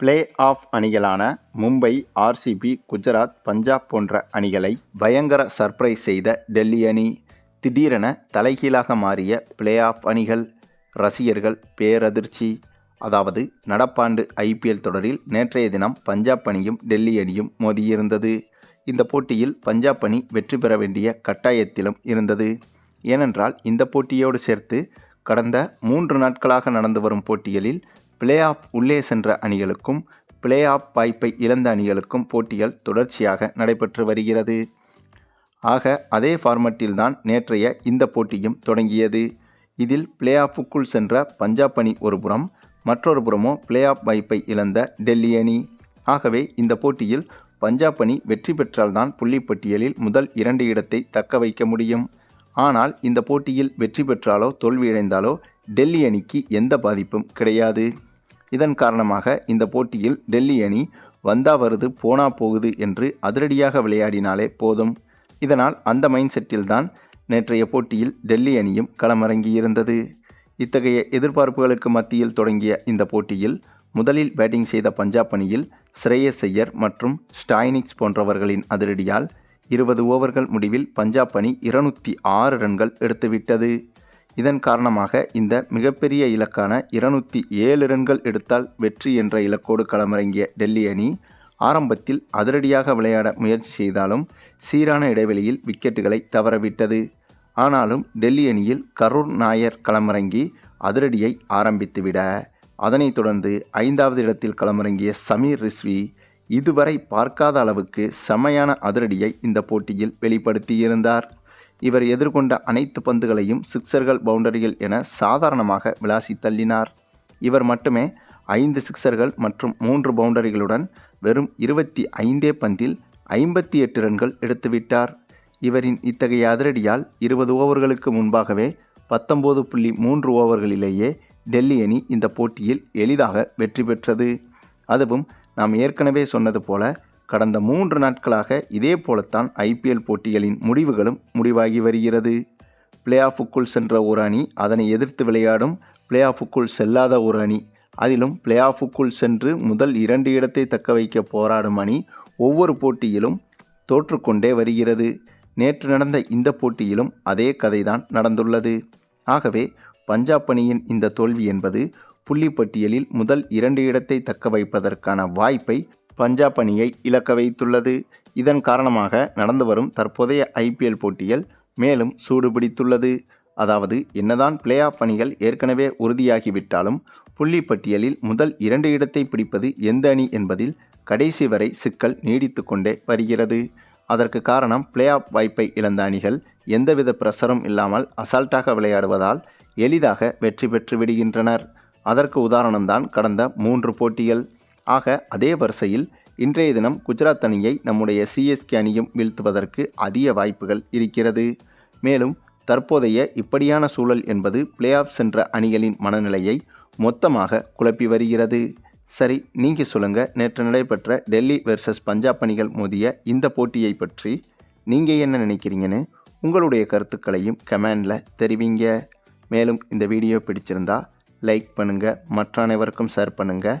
Play off அணிகளான Mumbai RCB Gujarat Punjab போன்ற அணிகளை பயங்கர சர்ப்ரைஸ் செய்த டெல்லி அணி திடீரென தலைகீழாக மாறிய பிளே ஆஃப் அணிகள் ரசிகர்கள் பேரதிர்ச்சி அதாவது நடப்பாண்டு ஐபிஎல் தொடரில் நேற்றைய தினம் பஞ்சாப் அணியும் டெல்லி அணியும் மோதியிருந்தது. இந்த போட்டியில் பஞ்சாப் அணி வெற்றி பெற வேண்டிய கட்டாயத்திலும் இருந்தது. ஏனென்றால் இந்த போட்டியோடு சேர்த்து கடந்த மூன்று நாட்களாக நடந்து வரும் போட்டிகளில் பிளே ஆஃப் உள்ளே சென்ற அணிகளுக்கும் பிளே ஆஃப் வாய்ப்பை இழந்த அணிகளுக்கும் போட்டிகள் தொடர்ச்சியாக நடைபெற்று வருகிறது. ஆக அதே ஃபார்மட்டில்தான் நேற்றைய இந்த போட்டியும் தொடங்கியது. இதில் பிளே ஆஃபுக்குள் சென்ற பஞ்சாப் அணி ஒரு புறம் மற்றொரு புறமோ பிளே ஆஃப் வாய்ப்பை இழந்த டெல்லி அணி. ஆகவே இந்த போட்டியில் பஞ்சாப் அணி வெற்றி பெற்றால்தான் புள்ளிப்பட்டியலில் முதல் இரண்டு இடத்தை தக்க வைக்க முடியும். ஆனால் இந்த போட்டியில் வெற்றி பெற்றாலோ தோல்வியடைந்தாலோ டெல்லி அணிக்கு எந்த பாதிப்பும் கிடையாது. இதன் காரணமாக இந்த போட்டியில் டெல்லி அணி வந்தா வருது போனா போகுது என்று அதிரடியாக விளையாடினாலே போதும். இதனால் அந்த மைண்ட் செட்டில்தான் நேற்றைய போட்டியில் டெல்லி அணியும் களமிறங்கியிருந்தது இத்தகைய எதிர்பார்ப்புகளுக்கு மத்தியில் தொடங்கிய இந்த போட்டியில் முதலில் பேட்டிங் செய்த பஞ்சாப் அணியில் ஸ்ரேயஸ் ஐயர் மற்றும் ஸ்டாய்னிக்ஸ் போன்றவர்களின் அதிரடியால் இருபது ஓவர்கள் முடிவில் பஞ்சாப் அணி இருநூற்றி ஆறு ரன்கள் எடுத்துவிட்டது. இதன் காரணமாக இந்த மிகப்பெரிய இலக்கான இருநூற்றி ஏழு ரன்கள் எடுத்தால் வெற்றி என்ற இலக்கோடு களமிறங்கிய டெல்லி அணி ஆரம்பத்தில் அதிரடியாக விளையாட முயற்சி செய்தாலும் சீரான இடைவெளியில் விக்கெட்டுகளை தவறவிட்டது. ஆனாலும் டெல்லி அணியில் கரூர் நாயர் களமிறங்கி அதிரடியை ஆரம்பித்துவிட அதனைத் தொடர்ந்து ஐந்தாவது இடத்தில் களமிறங்கிய சமீர் ரிஸ்வி இதுவரை பார்க்காத அளவுக்கு செமையான அதிரடியை இந்த போட்டியில் வெளிப்படுத்தியிருந்தார். இவர் எதிர்கொண்ட அனைத்து பந்துகளையும் சிக்சர்கள் பவுண்டரிகள் என சாதாரணமாக விளாசி தள்ளினார். இவர் மட்டுமே ஐந்து சிக்சர்கள் மற்றும் மூன்று பவுண்டரிகளுடன் வெறும் இருபத்தி ஐந்தே பந்தில் ஐம்பத்தி எட்டு ரன்கள் எடுத்துவிட்டார். இவரின் இத்தகைய அதிரடியால் இருபது ஓவர்களுக்கு முன்பாகவே பத்தொம்போது புள்ளி மூன்று ஓவர்களிலேயே டெல்லி அணி இந்த போட்டியில் எளிதாக வெற்றி பெற்றது. அதுவும் நாம் ஏற்கனவே சொன்னது போல கடந்த மூன்று நாட்களாக இதே போலத்தான் ஐபிஎல் போட்டிகளின் முடிவுகளும் முடிவாகி வருகிறது. பிளே ஆஃபுக்குள் சென்ற ஒரு அணி அதனை எதிர்த்து விளையாடும் பிளே ஆஃபுக்குள் செல்லாத ஒரு அணி. அதிலும் பிளே ஆஃபுக்குள் சென்று முதல் இரண்டு இடத்தை தக்க வைக்க போராடும் அணி ஒவ்வொரு போட்டியிலும் தோற்றுக்கொண்டே வருகிறது. நேற்று நடந்த இந்த போட்டியிலும் அதே கதைதான் நடந்துள்ளது. ஆகவே பஞ்சாப் அணியின் இந்த தோல்வி என்பது புள்ளிப்பட்டியலில் முதல் இரண்டு இடத்தை தக்க வைப்பதற்கான வாய்ப்பை பஞ்சாப் அணியை இழக்க வைத்துள்ளது. இதன் காரணமாக நடந்து வரும் தற்போதைய ஐபிஎல் போட்டிகள் மேலும் சூடுபிடித்துள்ளது அதாவது என்னதான் பிளே ஆஃப் அணிகள் ஏற்கனவே உறுதியாகிவிட்டாலும் புள்ளி பட்டியலில் முதல் இரண்டு இடத்தை பிடிப்பது எந்த அணி என்பதில் கடைசி வரை சிக்கல் நீடித்து கொண்டே வருகிறது. அதற்கு காரணம் பிளே ஆஃப் வாய்ப்பை இழந்த அணிகள் எந்தவித பிரஷரும் இல்லாமல் அசால்ட்டாக விளையாடுவதால் எளிதாக வெற்றி பெற்று விடுகின்றனர். அதற்கு உதாரணம்தான் கடந்த மூன்று போட்டிகள். ஆக அதே வரிசையில் இன்றைய தினம் குஜராத் அணியை நம்முடைய சிஎஸ்கே அணியும் வீழ்த்துவதற்கு அதிக வாய்ப்புகள் இருக்கிறது. மேலும் தற்போதைய இப்படியான சூழல் என்பது பிளே ஆஃப் சென்ற அணிகளின் மனநிலையை மொத்தமாக குழப்பி வருகிறது. சரி நீங்கள் சொல்லுங்கள் நேற்று நடைபெற்ற டெல்லி வெர்சஸ் பஞ்சாப் அணிகள் மோதிய இந்த போட்டியை பற்றி நீங்கள் என்ன நினைக்கிறீங்கன்னு உங்களுடைய கருத்துக்களையும் கமெண்டில் தெரிவிங்க. மேலும் இந்த வீடியோ பிடிச்சிருந்தா லைக் பண்ணுங்கள் மற்ற அனைவருக்கும் ஷேர் பண்ணுங்கள்